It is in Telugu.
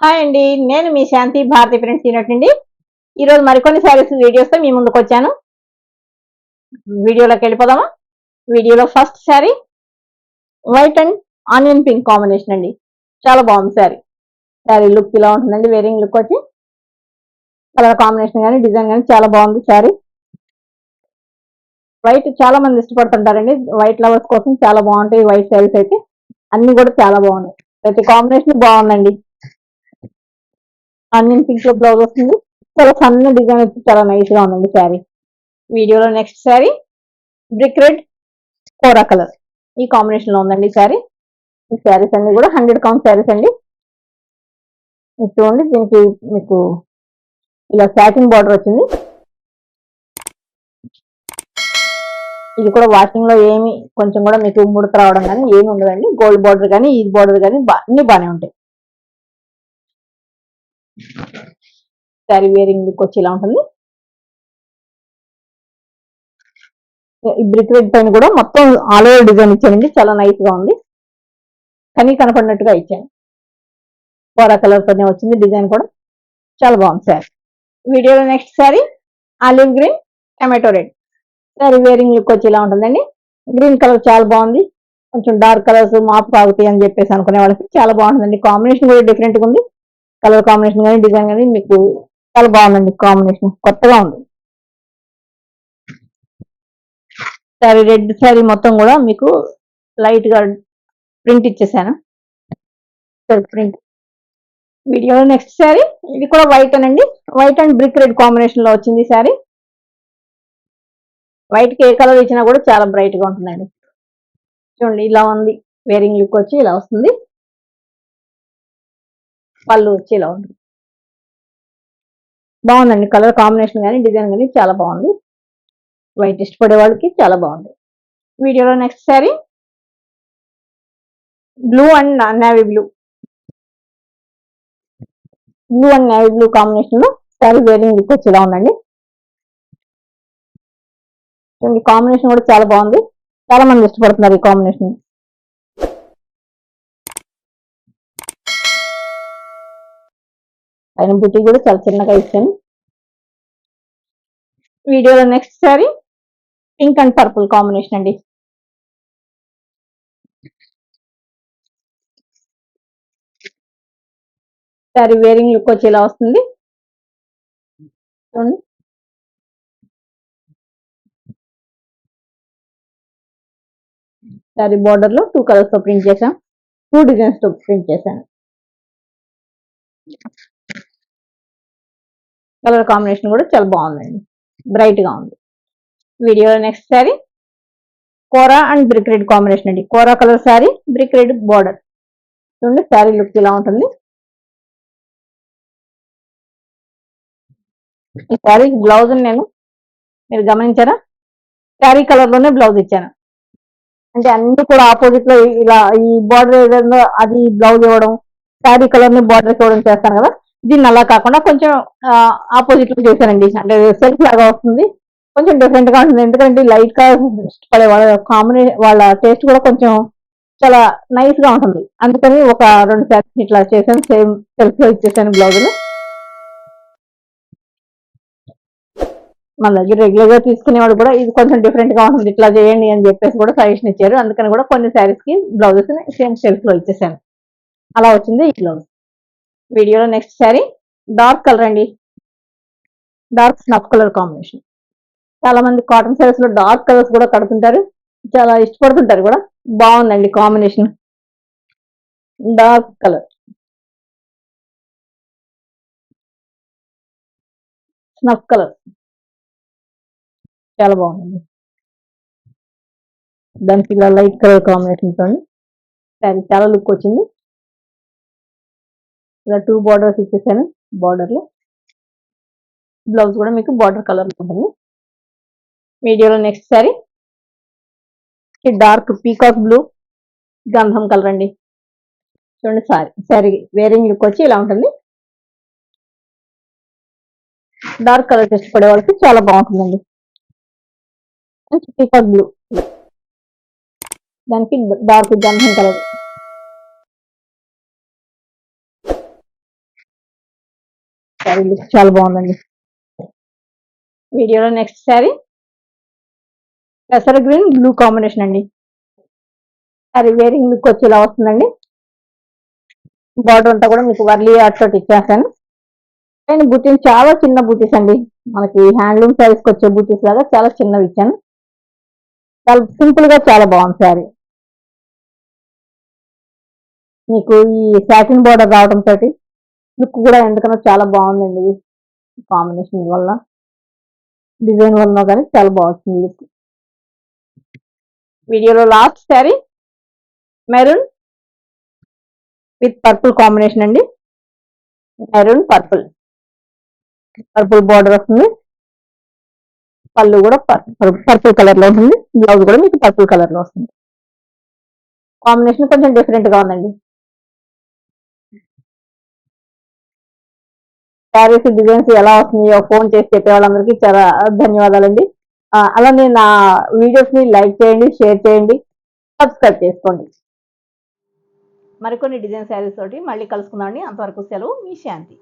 హాయ్ అండి నేను మీ శాంతి భారతి ఫ్రెండ్స్ తినట్టండి ఈరోజు మరికొన్ని శారీస్ వీడియోస్తో మీ ముందుకు వచ్చాను. వీడియోలోకి వెళ్ళిపోదామా? వీడియోలో first sari white and onion pink combination అండి. చాలా బాగుంది శారీ శారీ లుక్ ఇలా ఉంటుందండి వేరింగ్ లుక్ వచ్చి. కలర్ కాంబినేషన్ కానీ డిజైన్ కానీ చాలా బాగుంది శారీ వైట్ చాలా మంది ఇష్టపడుతుంటారండి. వైట్ లవర్స్ కోసం చాలా బాగుంటాయి వైట్ శారీస్ అయితే. అన్ని కూడా చాలా బాగున్నాయి. ప్రతి కాంబినేషన్ బాగుందండి. అన్ని పింక్లో బ్లౌజ్ వస్తుంది. చాలా సన్న డిజైన్ వచ్చి చాలా నైస్గా ఉందండి శారీ వీడియోలో next sari brick red kora colour ఈ కాంబినేషన్లో ఉందండి శారీ ఈ శారీస్ అన్ని కూడా హండ్రెడ్ కౌంట్ శారీస్ అండి. చూడండి దీనికి మీకు ఇలా సాటిన్ బార్డర్ వచ్చింది. ఇది కూడా వాషింగ్లో ఏమి కొంచెం కూడా మీకు ముడత రావడం కానీ ఏమి ఉండదండి. గోల్డ్ బార్డర్ కానీ ఈ బార్డర్ కానీ అన్ని బాగానే ఉంటాయి. శారీ వేరింగ్ లుక్ వచ్చి ఇలా ఉంటుంది? ఈ బ్రిక్ రెడ్ పైన కూడా మొత్తం ఆల్ ఓవర్ డిజైన్ ఇచ్చానండి చాలా నైస్గా ఉంది. కానీ కనపడినట్టుగా ఇచ్చాను పోరా కలర్ తోనే వచ్చింది. డిజైన్ కూడా చాలా బాగుంది సార్. వీడియోలో next sari olive green tomato red sari wearing look వచ్చి ఇలా ఉంటుందండి? గ్రీన్ కలర్ చాలా బాగుంది. కొంచెం డార్క్ కలర్స్ మాపు తాగుతాయి అని చెప్పేసి అనుకునే వాళ్ళకి చాలా బాగుంటుందండి. కాంబినేషన్ కూడా డిఫరెంట్గా ఉంది. కలర్ కాంబినేషన్ కానీ డిజైన్ కానీ మీకు చాలా బాగుందండి కాంబినేషన్. కొత్తగా ఉంది. సారీ రెడ్ శారీ మొత్తం కూడా మీకు లైట్గా ప్రింట్ ఇచ్చేసాను. ప్రింట్ వీడియోలో నెక్స్ట్ శారీ ఇది కూడా వైట్ అనండి. వైట్ అండ్ బ్రిక్ రెడ్ కాంబినేషన్లో వచ్చింది శారీ వైట్కి ఏ కలర్ ఇచ్చినా కూడా చాలా బ్రైట్గా ఉంటుందండి. చూడండి ఇలా ఉంది. వేరింగ్ లుక్ వచ్చి ఇలా వస్తుంది. పళ్ళు వచ్చి ఇలా ఉంటుంది. బాగుందండి. కలర్ కాంబినేషన్ కానీ డిజైన్ కానీ చాలా బాగుంది. వైట్ ఇష్టపడే వాళ్ళకి చాలా బాగుంది. వీడియోలో next sari. Blue and navy blue. Blue and navy blue కాంబినేషన్లో శారీ వేరింగ్ లుక్ వచ్చి ఇలా ఉందండి కాంబినేషన్ కూడా చాలా బాగుంది. చాలా మంది ఇష్టపడుతున్నారు ఈ కాంబినేషన్. పైన బుట్టి కూడా చాలా చిన్నగా ఇచ్చాను. వీడియోలో next sari pink and purple combination అండి. సారీ వేరింగ్ లుక్ వచ్చి ఇలా వస్తుంది. చూడండి. సారీ బార్డర్లో టూ కలర్స్తో ప్రింట్ చేశాం. టూ డిజైన్స్తో ప్రింట్ చేశాను. కలర్ కాంబినేషన్ కూడా చాలా బాగుందండి. బ్రైట్గా ఉంది. Video next sari kora and brick red combination అండి. Kora colour sari brick red border చూడండి శారీ లుక్ ఇలా ఉంటుంది. ఈ శారీ బ్లౌజ్ నేను మీరు గమనించారా? శారీ కలర్లోనే బ్లౌజ్ ఇచ్చాను. అంటే అన్ని కూడా ఆపోజిట్లో ఇలా ఈ బార్డర్ ఏదైనా అది బ్లౌజ్ ఇవ్వడం శారీ కలర్ని బార్డర్ ఇవ్వడం చేస్తాను కదా. దీన్ని అలా కాకుండా కొంచెం ఆపోజిట్లో చేశానండి అంటే సెల్ఫ్ లాగా వస్తుంది. కొంచెం డిఫరెంట్గా ఉంటుంది. ఎందుకంటే లైట్గా ఇష్టపడే వాళ్ళ కాంబినేషన్ వాళ్ళ టేస్ట్ కూడా కొంచెం చాలా నైస్గా ఉంటుంది. అందుకని ఒక రెండు శాతం ఇట్లా చేశాను. సేమ్ సెల్ఫ్లో ఇచ్చేసాను బ్లౌజులు. మన దగ్గర రెగ్యులర్గా తీసుకునేవాడు కూడా ఇది కొంచెం డిఫరెంట్గా ఉంటుంది. ఇట్లా చేయండి అని చెప్పేసి కూడా సజెషన్ ఇచ్చారు. అందుకని కూడా కొన్ని శారీస్కి బ్లౌజెస్ సేమ్ సెల్ఫ్లో ఇచ్చేసాను. అలా వచ్చింది ఈ బ్లౌజ్. వీడియోలో నెక్స్ట్ శారీ డార్క్ కలర్ అండి. డార్క్ స్నఫ్ కలర్ కాంబినేషన్ చాలా మంది కాటన్ శారీస్లో డార్క్ కలర్స్ కూడా కడుతుంటారు. చాలా ఇష్టపడుతుంటారు కూడా. బాగుందండి combination dark colour snuff colour చాలా బాగుందండి. దానికి ఇలా లైట్ కలర్ కాంబినేషన్తో శారీ చాలా లుక్ వచ్చింది. ఇలా టూ బార్డర్స్ ఇచ్చేసాను బార్డర్లో. బ్లౌజ్ కూడా మీకు బార్డర్ కలర్ ఉంటుంది. వీడియోలో next sari dark peacock blue గంధం కలర్ అండి. చూడండి సారీ సారీ వేరింగ్ లుక్ వచ్చి ఇలా ఉంటుంది. డార్క్ కలర్ ఇష్టపడే వాళ్ళకి చాలా బాగుంటుందండి. పీకాక్ బ్లూ దానికి డార్క్ గంధం కలర్ శారీ లుక్ చాలా బాగుందండి. వీడియోలో నెక్స్ట్ శారీ పెసర గ్రీన్ బ్లూ కాంబినేషన్ అండి. శారీ వేరింగ్ లుక్ వచ్చి ఇలా వస్తుందండి. బార్డర్ అంతా కూడా మీకు వర్లీ ఆర్ట్ తోటి ఇచ్చేస్తాను. నేను బుటీస్ చాలా చిన్న బుటీస్ అండి. మనకి హ్యాండ్లూమ్ శారీస్కి వచ్చే బుటీస్ లాగా చాలా చిన్నవి ఇచ్చాను. చాలా సింపుల్గా చాలా బాగుంది శారీ మీకు ఈ సాటిన్ బార్డర్ రావడం లుక్ కూడా ఎందుకనో చాలా బాగుందండి. ఇది కాంబినేషన్ వల్ల. డిజైన్ వల్ల కానీ చాలా బాగుంది లుక్. వీడియోలో last sari. Maroon. With purple combination అండి. Maroon purple. పర్పుల్ బార్డర్ వస్తుంది. పళ్ళు కూడా పర్పుల్ కలర్లో ఉంటుంది. బ్లౌజ్ కూడా మీకు పర్పుల్ కలర్లో వస్తుంది. కాంబినేషన్ కొంచెం డిఫరెంట్గా ఉందండి. శారీస్ డిజైన్స్ ఎలా వస్తున్నాయో ఫోన్ చేసి చెప్పే వాళ్ళందరికీ చాలా ధన్యవాదాలండి. అలా అలానే నా వీడియోస్ని లైక్ చేయండి షేర్ చేయండి సబ్స్క్రైబ్ చేసుకోండి. మరికొన్ని డిజైన్ శారీస్ తోటి మళ్ళీ కలుసుకుందామండి. అంతవరకు సెలవు మీ శాంతి.